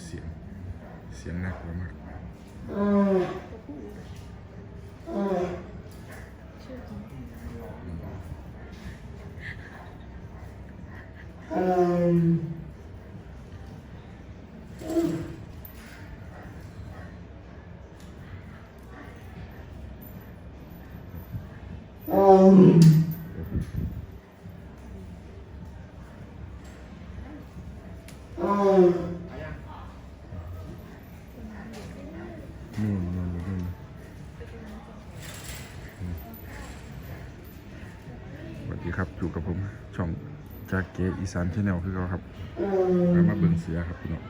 เสียง เสียงน่ากลัวมากนู่น นู่นนู่นสวัสดีครับอยู่กับผมช่องจากเกอีสานชาแนลคือเขาครับแล้วมาเบิ่งเสือครับพี่น้อง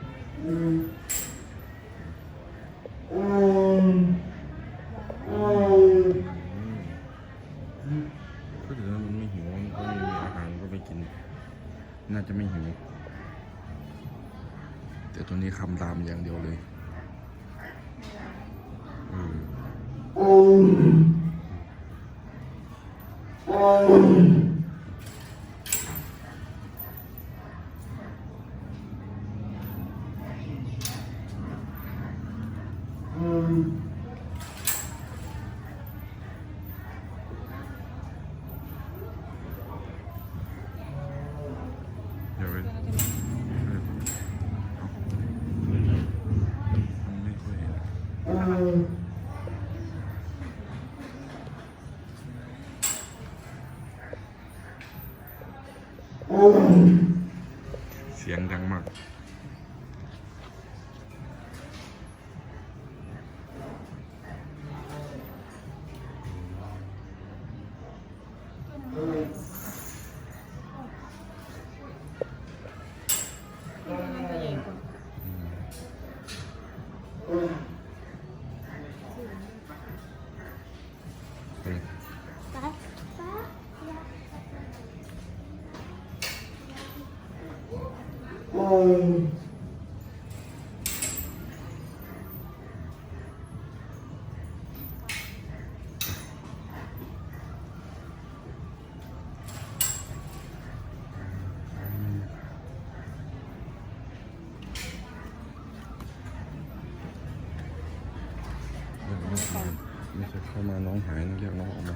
ก็ถือว่ามันไม่หิวมันก็ไม่มีอาหารก็ไม่กิน น่าจะไม่หิว แต่ตัวนี้คำรามอย่างเดียวเลยเออเดี๋ยวไปเออเอามันไม่ค่อย เสียงดังมาก ไม่ใช่ไม่ใช่เข้ามาน้องหายนะเรียกน้องออกมา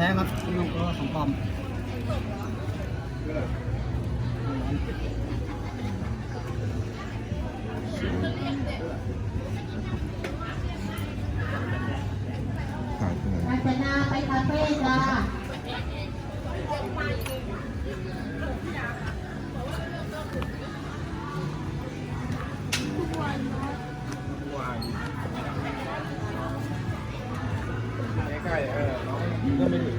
ท้ครับลูกก็ของปลอมเสียงหาไปปชนะไปคาเฟ่จ้า ก็ไม่ถึง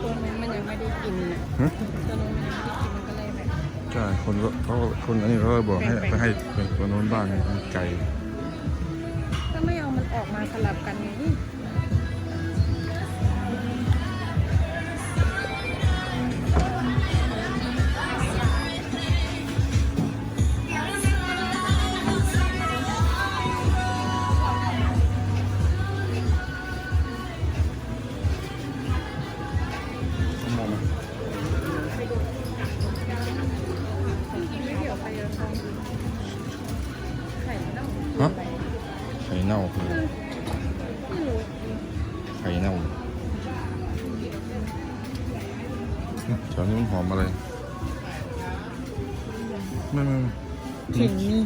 ตัวนู้นมันยังไม่ได้กินนะฮะตัวนู้นมันยังไม่ได้กินมันก็เลยแบบใช่ คนก็เขาคนอันนี้เขาก็บอกให้ไปให้เป็นตัวโน้นบ้างมันไกลก็ไม่เอามันออกมาสลับกันไง่าคือไข่เน่าแถวนี้มันหอมอะไร ไม่ไม่ไม่กลิ่นนี่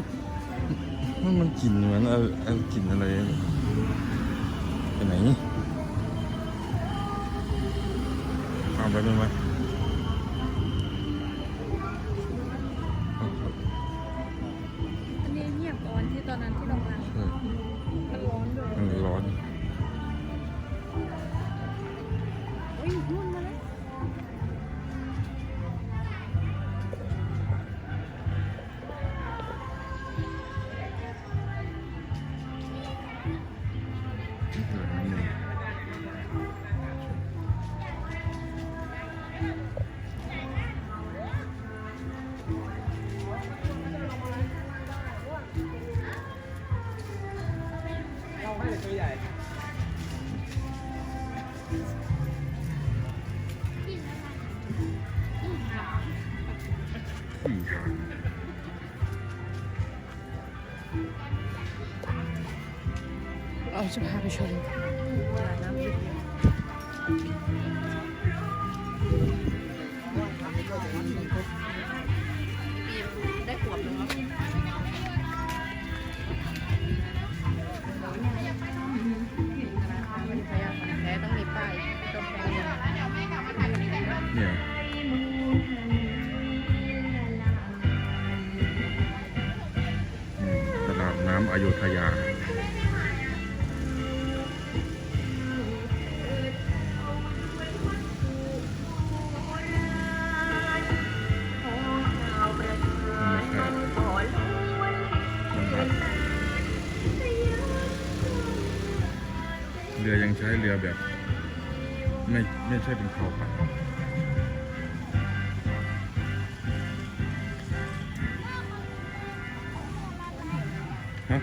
มันมันกลิ่นเหมือนเออเออกลิ่นอะไรไปไหนเอาไปได้ไหมอันนี้เงียบก่อนที่ตอนนั้นที่โรงพยาบา มันร้อนด้วยมันร้อน เราให้แต่ตัวใหญ่เราจะพาไปชมตลาดน้ำดิบได้ขวบหนึ่งแล้ว น้ำอโยธยา เรือยังใช้เรือแบบ ไม่ไม่ใช่เป็นเขาปัด ฮะ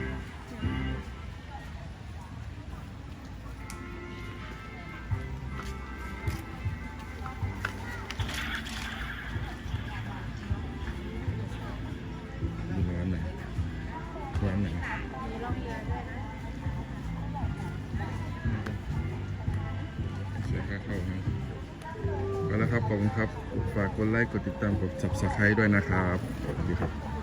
ดูร้านไหนร้านไหนมีร่องเรือด้วยนะเสียค่าเข้าให้แล้วครับ ขอบคุณครับ ฝากกดไลค์ กดติดตาม กด subscribe ด้วยนะครับสวัสดีครับ